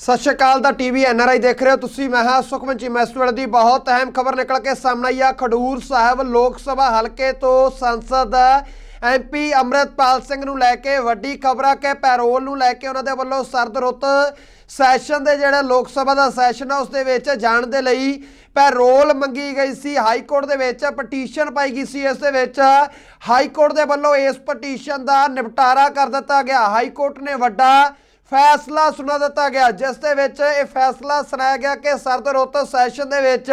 ਸਤਿ ਸ਼੍ਰੀ ਅਕਾਲ ਦਾ TV NRI ਦੇਖ ਰਹੇ ਹੋ ਤੁਸੀਂ। ਮੈਂ ਹਾਂ ਸੁਖਮਨ ਜੀ। ਮੈਸਟਰ ਦੀ ਬਹੁਤ ਅਹਿਮ ਖਬਰ ਨਿਕਲ ਕੇ ਸਾਹਮਣੇ ਆਈ ਆ। ਖਡੂਰ ਸਾਹਿਬ ਲੋਕ ਸਭਾ ਹਲਕੇ ਤੋਂ ਸੰਸਦ ਐਮਪੀ ਅਮਰਤਪਾਲ ਸਿੰਘ ਨੂੰ ਲੈ ਕੇ ਵੱਡੀ ਖਬਰ ਆ ਕਿ ਪੈਰੋਲ ਨੂੰ ਲੈ ਕੇ ਉਹਨਾਂ ਦੇ ਵੱਲੋਂ ਸਰਦ ਰੁੱਤ ਸੈਸ਼ਨ ਦੇ ਜਿਹੜਾ ਲੋਕ ਸਭਾ ਦਾ ਸੈਸ਼ਨ ਆ, ਉਸ ਦੇ ਵਿੱਚ ਜਾਣ ਦੇ ਲਈ ਪੈਰੋਲ ਮੰਗੀ ਗਈ ਸੀ। ਹਾਈ ਕੋਰਟ ਦੇ ਵਿੱਚ ਪਟੀਸ਼ਨ ਪਾਈ ਗਈ ਸੀ। ਇਸ ਦੇ ਵਿੱਚ ਹਾਈ ਕੋਰਟ ਦੇ ਵੱਲੋਂ ਇਸ ਪਟੀਸ਼ਨ ਦਾ ਨਿਪਟਾਰਾ ਕਰ ਦਿੱਤਾ ਗਿਆ। ਹਾਈ ਕੋਰਟ ਨੇ ਵੱਡਾ ਫੈਸਲਾ ਸੁਣਾ ਦਿੱਤਾ ਗਿਆ ਜਿਸ ਦੇ ਵਿੱਚ ਇਹ ਫੈਸਲਾ ਸੁਣਾਇਆ ਗਿਆ ਕਿ ਸਰਦ ਰੁੱਤ ਸੈਸ਼ਨ ਦੇ ਵਿੱਚ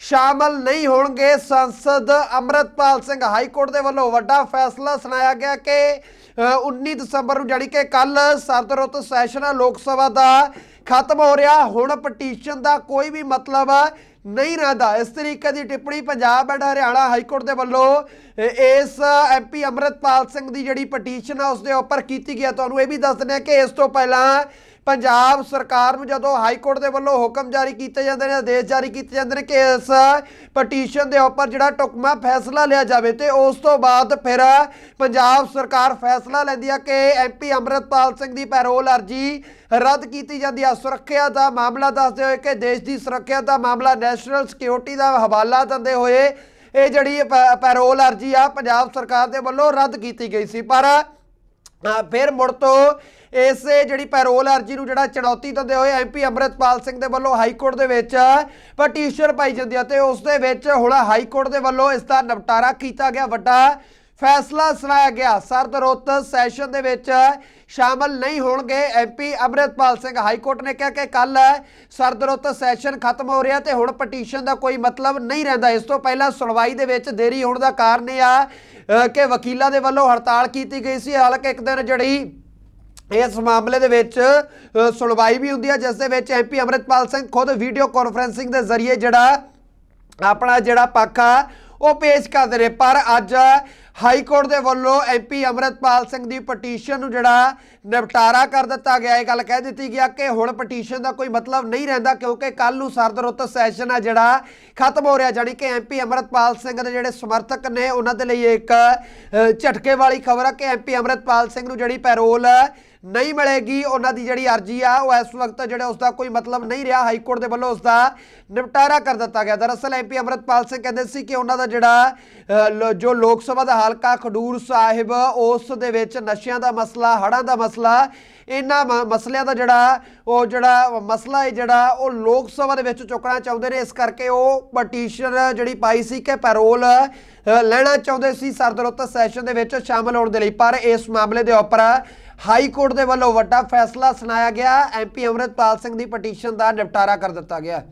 ਸ਼ਾਮਲ ਨਹੀਂ ਹੋਣਗੇ। ਸੰਸਦ ਅਮਰਤਪਾਲ ਸਿੰਘ ਹਾਈ ਕੋਰਟ ਦੇ ਵੱਲੋਂ ਵੱਡਾ ਫੈਸਲਾ ਸੁਣਾਇਆ ਗਿਆ ਕਿ ਅ, 19 ਦਸੰਬਰ ਨੂੰ ਜਾਣੀ ਕਿ ਕੱਲ ਸਰਦ ਰੁੱਤ ਸੈਸ਼ਨ ਲੋਕ ਸਭਾ ਦਾ ਖਤਮ ਹੋ ਰਿਹਾ। ਹੁਣ ਪਟੀਸ਼ਨ ਦਾ ਕੋਈ ਵੀ ਮਤਲਬ ਨਹੀਂ ਰਹਿੰਦਾ। ਇਸ ਤਰੀਕੇ ਦੀ ਟਿੱਪਣੀ Punjab and Haryana high court ਦੇ ਵੱਲੋਂ ਅ, ਇਸ ਐਮਪੀ ਅਮਰਤਪਾਲ ਸਿੰਘ ਦੀ ਜਿਹੜੀ ਪਟੀਸ਼ਨ ਆ ਉਸ ਦੇ ਉੱਪਰ ਕੀਤੀ ਗਈ ਹੈ ਤੁਹਾਨੂੰ ਇਹ ਵੀ ਦੱਸ ਦਿੰਦੇ ਹਾਂ ਕਿ ਇਸ ਤੋਂ ਪਹਿਲਾਂ ਪੰਜਾਬ ਸਰਕਾਰ ਨੂੰ ਜਦੋਂ ਹਾਈ ਕੋਰਟ ਦੇ ਵੱਲੋਂ ਹੁਕਮ ਜਾਰੀ ਕੀਤੇ ਜਾਂਦੇ ਨੇ, ਆਦੇਸ਼ ਜਾਰੀ ਕੀਤੇ ਜਾਂਦੇ ਨੇ ਕਿ ਇਸ ਪਟੀਸ਼ਨ ਦੇ ਉੱਪਰ ਜਿਹੜਾ ਟੁਕਮਾ ਫੈਸਲਾ ਲਿਆ ਜਾਵੇ ਤੇ ਉਸ ਤੋਂ ਬਾਅਦ ਫਿਰ ਪੰਜਾਬ ਸਰਕਾਰ ਫੈਸਲਾ ਲੈਂਦੀ ਆ ਕਿ ਐਮਪੀ ਅਮਰਤਪਾਲ ਸਿੰਘ ਦੀ ਪੈਰੋਲ ਅਰਜੀ ਰੱਦ ਕੀਤੀ ਜਾਂਦੀ ਆ। ਸੁਰੱਖਿਆ ਦਾ ਮਾਮਲਾ ਦੱਸਦੇ ਹੋਏ ਕਿ ਦੇਸ਼ ਦੀ ਸੁਰੱਖਿਆ ਦਾ ਮਾਮਲਾ ਨੈਸ਼ਨਲ ਸਿਕਿਉਰਿਟੀ ਦਾ ਹਵਾਲਾ ਦਿੰਦੇ ਹੋਏ ਇਹ ਜਿਹੜੀ ਪੈ- ਪੈਰੋਲ ਅਰਜੀ ਆ, ਪੰਜਾਬ ਸਰਕਾਰ ਦੇ ਵੱਲੋਂ ਰੱਦ ਕੀਤੀ ਗਈ ਸੀ। ਪਰ ਫਿਰ ਮੁੜ ਤੋਂ ਇਸ ਜਿਹੜੀ ਪੈਰੋਲ ਅਰਜੀ ਨੂੰ ਜਿਹੜਾ ਚੁਣੌਤੀ ਦਿੰਦੇ ਹੋਏ ਐਮਪੀ ਅਮਰਤਪਾਲ ਸਿੰਘ ਦੇ ਵੱਲੋਂ ਹਾਈ ਕੋਰਟ ਦੇ ਵਿੱਚ ਪਟੀਸ਼ਨ ਪਾਈ ਜਾਂਦੀ ਹੈ ਤੇ ਉਸ ਦੇ ਵਿੱਚ ਹੁਣ ਹਾਈ ਕੋਰਟ ਦੇ ਵੱਲੋਂ ਇਸ ਦਾ ਨਿਪਟਾਰਾ ਕੀਤਾ ਗਿਆ ਵੱਡਾ ਫੈਸਲਾ ਸੁਣਾਇਆ ਗਿਆ। ਸਰਦ ਰੁੱਤ ਸੈਸ਼ਨ ਦੇ ਵਿੱਚ ਸ਼ਾਮਲ ਨਹੀਂ ਹੋਣਗੇ MP Amritpal Singh. High court ਨੇ ਕਿਹਾ ਕਿ ਕੱਲ ਸਰਦ ਰੁੱਤ ਸੈਸ਼ਨ ਖਤਮ ਹੋ ਰਿਹਾ ਤੇ ਹੁਣ ਪਟੀਸ਼ਨ ਦਾ ਕੋਈ ਮਤਲਬ ਨਹੀਂ ਰਹਿੰਦਾ। ਇਸ ਤੋਂ ਪਹਿਲਾਂ ਸੁਣਵਾਈ ਦੇ ਵਿੱਚ ਦੇਰੀ ਹੋਣ ਦਾ ਕਾਰਨ ਇਹ ਆ ਕਿ ਵਕੀਲਾਂ ਦੇ ਵੱਲੋਂ ਹੜਤਾਲ ਕੀਤੀ ਗਈ ਸੀ। ਹਾਲਾਂਕਿ ਇੱਕ ਦਿਨ ਜਿਹੜੀ ਇਸ ਮਾਮਲੇ ਦੇ ਵਿੱਚ ਸੁਣਵਾਈ ਵੀ ਹੁੰਦੀ ਹੈ ਜਿਸ ਦੇ ਵਿੱਚ ਐਮਪੀ ਅਮਰਿਤਪਾਲ ਸਿੰਘ ਖੁਦ ਵੀਡੀਓ ਕਾਨਫਰੈਂਸਿੰਗ ਦੇ ਜ਼ਰੀਏ ਜਿਹੜਾ ਆਪਣਾ ਜਿਹੜਾ ਪੱਖ ਆ ਉਹ ਪੇਸ਼ ਕਰਦੇ ਨੇ। ਪਰ ਅੱਜ ਹਾਈ ਕੋਰਟ ਦੇ ਵੱਲੋਂ ਐਮਪੀ ਅਮਰਿਤਪਾਲ ਸਿੰਘ ਦੀ ਪਟੀਸ਼ਨ ਨੂੰ ਜਿਹੜਾ ਨਿਪਟਾਰਾ ਕਰ ਦਿੱਤਾ ਗਿਆ। ਇਹ ਗੱਲ ਕਹਿ ਦਿੱਤੀ ਗਿਆ ਕਿ ਹੁਣ ਪਟੀਸ਼ਨ ਦਾ ਕੋਈ ਮਤਲਬ ਨਹੀਂ ਰਹਿੰਦਾ ਕਿਉਂਕਿ ਕੱਲ ਨੂੰ ਸਰਦ ਰੁੱਤ ਸੈਸ਼ਨ ਆ ਜਿਹੜਾ, ਖਤਮ ਹੋ ਰਿਹਾ। ਜਾਨੀ ਕਿ ਐਮਪੀ ਅਮਰਿਤਪਾਲ ਸਿੰਘ ਦੇ ਜਿਹੜੇ ਸਮਰਥਕ ਨੇ, ਉਹਨਾਂ ਦੇ ਲਈ ਇੱਕ ਝਟਕੇ ਵਾਲੀ ਖਬਰ ਆ ਕਿ ਐਮਪੀ ਅਮਰਿਤਪਾਲ ਸਿੰਘ ਨੂੰ ਜਿਹੜੀ ਪੈਰੋਲ ਨਹੀਂ ਮਿਲੇਗੀ ਉਹਨਾਂ ਦੀ ਜਿਹੜੀ ਅਰਜੀ ਆ ਉਹ ਇਸ ਵਕਤ ਜਿਹੜਾ ਉਸ ਦਾ ਕੋਈ ਮਤਲਬ ਨਹੀਂ ਰਿਹਾ ਹਾਈ ਕੋਰਟ ਦੇ ਵੱਲੋਂ ਉਸ ਦਾ ਨਿਪਟਾਰਾ ਕਰ ਦਿੱਤਾ ਗਿਆ। ਦਰਅਸਲ ਐਮਪੀ ਅਮਰਤਪਾਲ ਸਿੰਘ ਕਹਿੰਦੇ ਸੀ ਕਿ ਉਹਨਾਂ ਦਾ ਜਿਹੜਾ ਅ, ਜੋ ਲੋਕ ਸਭਾ ਦਾ ਹਲਕਾ ਖਡੂਰ ਸਾਹਿਬ ਉਸ ਦੇ ਵਿੱਚ ਨਸ਼ਿਆਂ ਦਾ ਮਸਲਾ ਹੜ੍ਹਾਂ ਦਾ ਮਸਲਾ ਇਹਨਾਂ ਮ- ਮਸਲਿਆਂ ਦਾ ਜਿਹੜਾ ਉਹ ਜਿਹੜਾ ਮਸਲਾ ਹੈ ਜਿਹੜਾ ਉਹ ਲੋਕ ਸਭਾ ਦੇ ਵਿੱਚ ਚੁੱਕਣਾ ਚਾਹੁੰਦੇ ਨੇ। ਇਸ ਕਰਕੇ ਉਹ ਪਟੀਸ਼ਨ ਜਿਹੜੀ ਪਾਈ ਸੀ ਕਿ ਪੈਰੋਲ ਲੈਣਾ ਚਾਹੁੰਦੇ ਸੀ ਸਰਦ ਰੁੱਤ ਸੈਸ਼ਨ ਦੇ ਵਿੱਚ ਸ਼ਾਮਲ ਹੋਣ ਦੇ ਲਈ। ਪਰ ਇਸ ਮਾਮਲੇ ਦੇ ਉੱਪਰ ਹਾਈ ਕੋਰਟ ਦੇ ਵੱਲੋਂ ਵੱਡਾ ਫੈਸਲਾ ਸੁਣਾਇਆ ਗਿਆ। ਐਮਪੀ ਅਮਰਿਤਪਾਲ ਸਿੰਘ ਦੀ ਪਟੀਸ਼ਨ ਦਾ ਨਿਪਟਾਰਾ ਕਰ ਦਿੱਤਾ ਗਿਆ।